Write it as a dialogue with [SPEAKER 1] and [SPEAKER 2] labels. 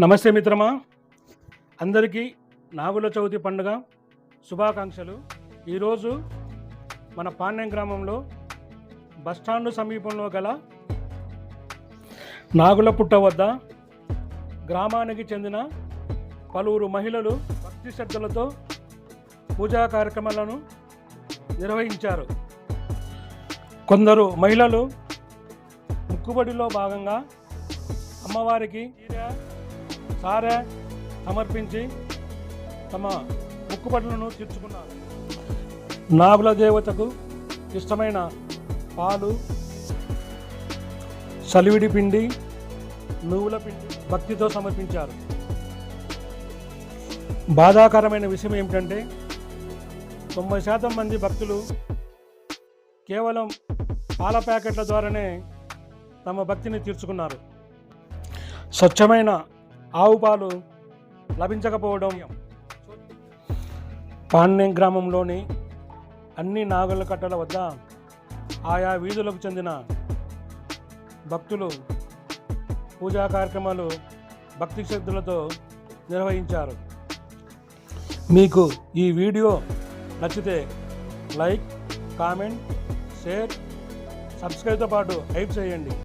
[SPEAKER 1] నమస్తే మిత్రమా. అందరికీ నాగుల చవితి పండుగ శుభాకాంక్షలు. ఈరోజు మన పాణ్యం గ్రామంలో బస్టాండ్ సమీపంలో గల నాగుల పుట్ట వద్ద గ్రామానికి చెందిన పలువురు మహిళలు భక్తి శ్రద్ధలతో పూజా కార్యక్రమాలను నిర్వహించారు. కొందరు మహిళలు ముక్కుబడిలో భాగంగా అమ్మవారికి సారే సమర్పించి తమ ముక్కుబడులను తీర్చుకున్నారు. నాగుల దేవతకు ఇష్టమైన పాలు సలివిడి పిండి నువ్వుల పిండి భక్తితో సమర్పించారు. బాధాకరమైన విషయం ఏమిటంటే తొంభై శాతం మంది భక్తులు కేవలం పాల ప్యాకెట్ల ద్వారానే తమ భక్తిని తీర్చుకున్నారు. స్వచ్ఛమైన ఆవు పాలు లభించకపోవడం పాండ్యం గ్రామంలోని అన్ని నాగుల కట్టల వద్ద ఆయా వీధులకు చెందిన భక్తులు పూజా కార్యక్రమాలు భక్తి శ్రద్ధలతో నిర్వహించారు. మీకు ఈ వీడియో నచ్చితే లైక్ కామెంట్ షేర్ సబ్స్క్రైబ్తో పాటు హైప్ చేయండి.